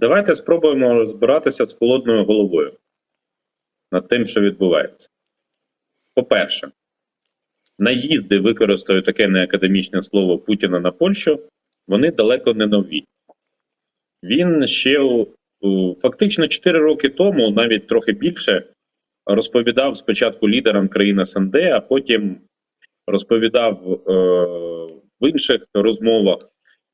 Давайте спробуємо розбиратися з холодною головою над тим, що відбувається. По-перше, наїзди, використаю таке неакадемічне слово Путіна на Польщу, вони далеко не нові. Він ще фактично 4 роки тому, навіть трохи більше, розповідав спочатку лідерам країн СНД, а потім розповідав е, в інших розмовах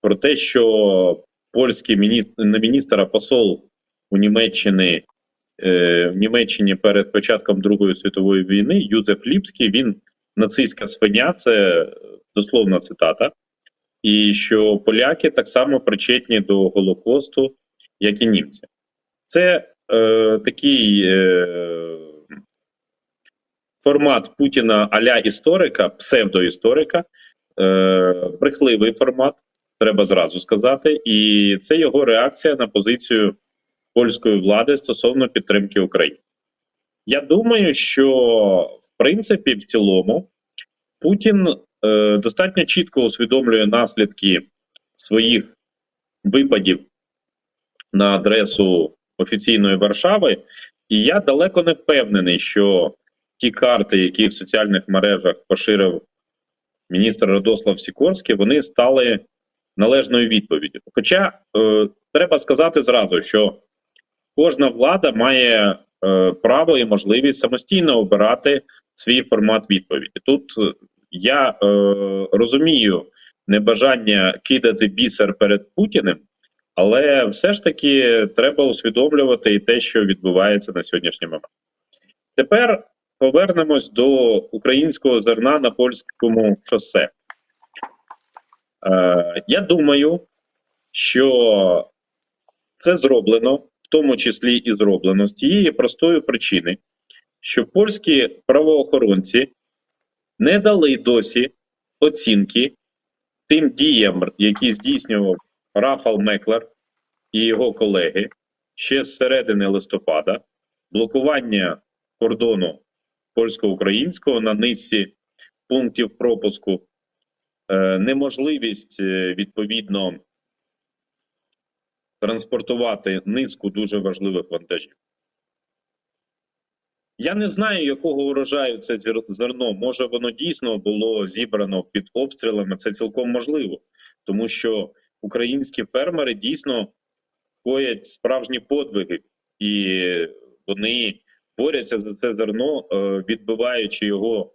про те, що польський міністр, не міністр, а посол у Німеччині, е, в Німеччині перед початком Другої світової війни Юзеф Ліпський, він нацистська свиня, це дословна цитата, і що поляки так само причетні до Голокосту, як і німці. Це е, такий е, формат Путіна аля історика, псевдоісторика, е, брехливий формат, треба зразу сказати, і це його реакція на позицію польської влади стосовно підтримки України. Я думаю, що в принципі, в цілому, Путін е, достатньо чітко усвідомлює наслідки своїх випадів на адресу офіційної Варшави, і я далеко не впевнений, що ті карти, які в соціальних мережах поширив міністр Радослав Сікорський, вони стали належною відповіддю. Хоча е, треба сказати зразу, що кожна влада має е, право і можливість самостійно обирати свій формат відповіді. Тут е, я е, розумію небажання кидати бісер перед Путіним, але все ж таки треба усвідомлювати і те, що відбувається на сьогоднішній момент. Тепер повернемось до українського зерна на польському шосе. Е, я думаю, що це зроблено, в тому числі і зроблено з тієї простої причини, що польські правоохоронці не дали досі оцінки тим діям, які здійснював Рафал Меклер і його колеги ще з середини листопада, блокування кордону польсько-українського на низці пунктів пропуску, неможливість е, відповідно транспортувати низку дуже важливих вантажів. Я не знаю, якого урожаю це зерно. Може, воно дійсно було зібрано під обстрілами. Це цілком можливо, тому що українські фермери дійсно коять справжні подвиги, і вони борються за це зерно, е, відбиваючи його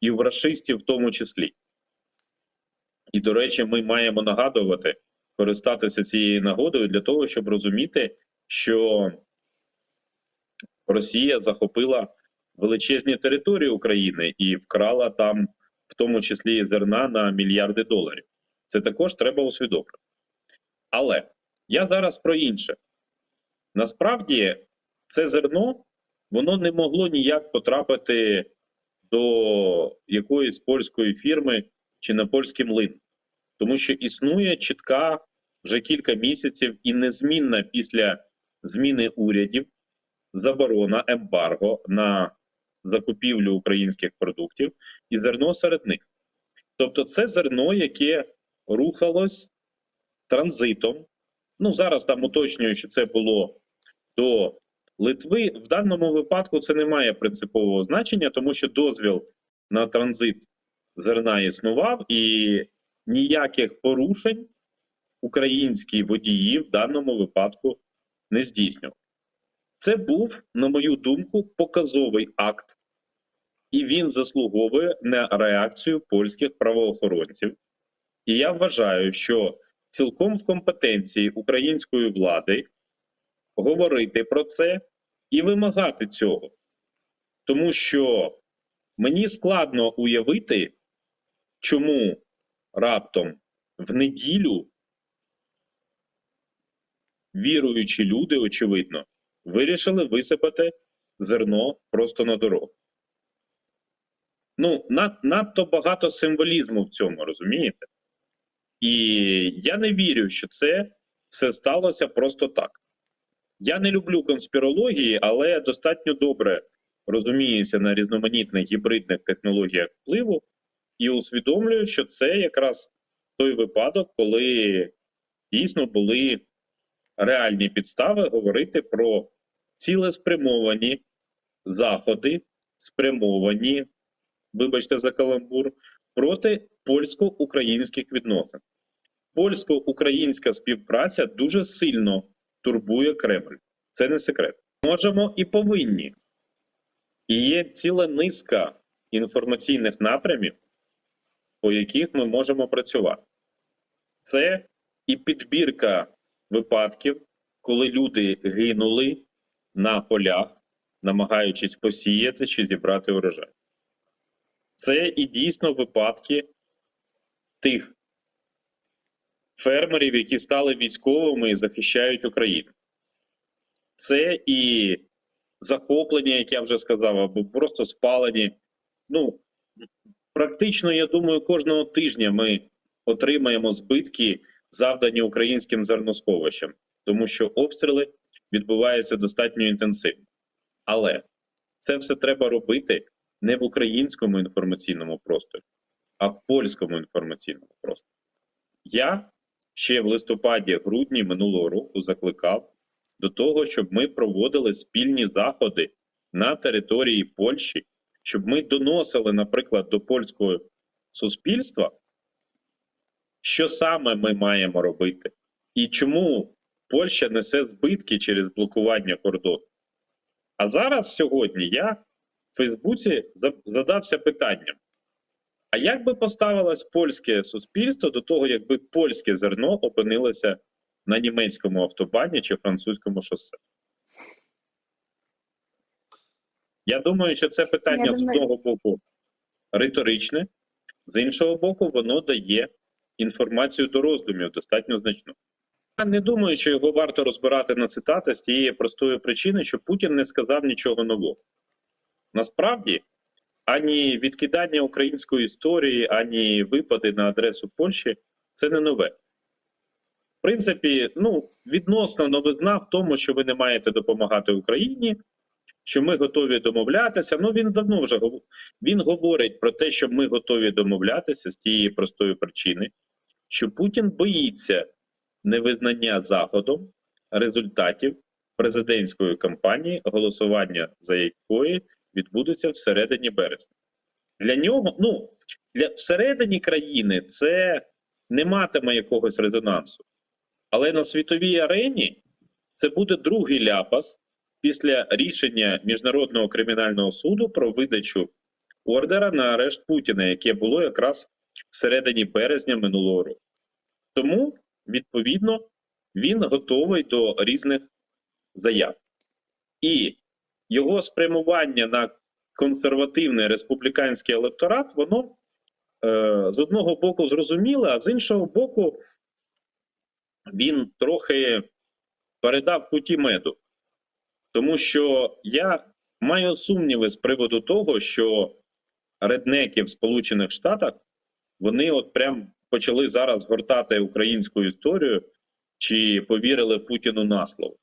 і в расистів в тому числі. І, до речі, ми маємо нагадувати, користатися цією нагодою для того, щоб розуміти, що Росія захопила величезні території України і вкрала там, в тому числі зерна на мільярди доларів. Це також треба усвідомити. Але я зараз про інше. Насправді, це зерно воно не могло ніяк потрапити до якоїсь польської фірми чи на польський млин, тому що існує чітка вже кілька місяців і незмінна після зміни урядів заборона ембарго на закупівлю українських продуктів і зерно серед них. Тобто, це зерно, яке рухалось транзитом. Ну, зараз там уточнюю, що це було до Литви. В даному випадку це не має принципового значення, тому що дозвіл на транзит зерна існував, і ніяких порушень українські водії в даному випадку не здійснював. Це був, на мою думку, показовий акт, і він заслуговує на реакцію польських правоохоронців. І я вважаю, що цілком в компетенції української влади говорити про це і вимагати цього. Тому що мені складно уявити, чому раптом в неділю віруючі люди, очевидно, вирішили висипати зерно просто на дорогу. Ну, над, надто багато символізму в цьому, розумієте? І я не вірю, що це все сталося просто так. Я не люблю конспірології, але достатньо добре розуміюся на різноманітних гібридних технологіях впливу і усвідомлюю, що це якраз той випадок, коли дійсно були реальні підстави говорити про цілеспрямовані заходи, спрямовані, вибачте за каламбур, проти польсько-українських відносин. Польсько-українська співпраця дуже сильно турбує Кремль. Це не секрет. Можемо і повинні. І є ціла низка інформаційних напрямів, по яких ми можемо працювати. Це і підбірка випадків, коли люди гинули на полях, намагаючись посіяти чи зібрати урожай. Це і дійсно випадки тих фермерів, які стали військовими і захищають Україну. Це і захоплення, як я вже сказав, або просто спалені. Ну, практично, я думаю, кожного тижня ми отримаємо збитки, завдані українським зерносховищам, тому що обстріли відбуваються достатньо інтенсивно. Але це все треба робити не в українському інформаційному просторі, а в польському інформаційному просторі. Я ще в листопаді-грудні минулого року закликав до того, щоб ми проводили спільні заходи на території Польщі, щоб ми доносили, наприклад, до польського суспільства, що саме ми маємо робити, і чому Польща несе збитки через блокування кордону. А зараз сьогодні я в Фейсбуці задався питанням: а як би поставилось польське суспільство до того, якби польське зерно опинилося на німецькому автобані чи французькому шосе? Я думаю, що це питання Я з одного боку риторичне, з іншого боку, воно дає інформацію до роздумів достатньо значну. Я не думаю, що його варто розбирати на цитати з тієї простої причини, що Путін не сказав нічого нового. Насправді, ані відкидання української історії, ані випади на адресу Польщі це не нове. В принципі, ну, відносна новизна в тому, що ви не маєте допомагати Україні, що ми готові домовлятися. Ну він давно вже він говорить про те, що ми готові домовлятися з тієї простої причини, що Путін боїться невизнання Заходом результатів президентської кампанії, голосування за якої відбудеться всередині березня. Для нього, ну для всередині країни це не матиме якогось резонансу. Але на світовій арені це буде другий ляпас після рішення Міжнародного кримінального суду про видачу ордера на арешт Путіна, яке було якраз всередині березня минулого року. Тому, відповідно, він готовий до різних заяв. І його спрямування на консервативний республіканський електорат, воно е, з одного боку зрозуміле, а з іншого боку, він трохи передав куті меду. Тому що я маю сумніви з приводу того, що реднеки в Сполучених Штатах вони от прям почали зараз гортати українську історію чи повірили Путіну на слово.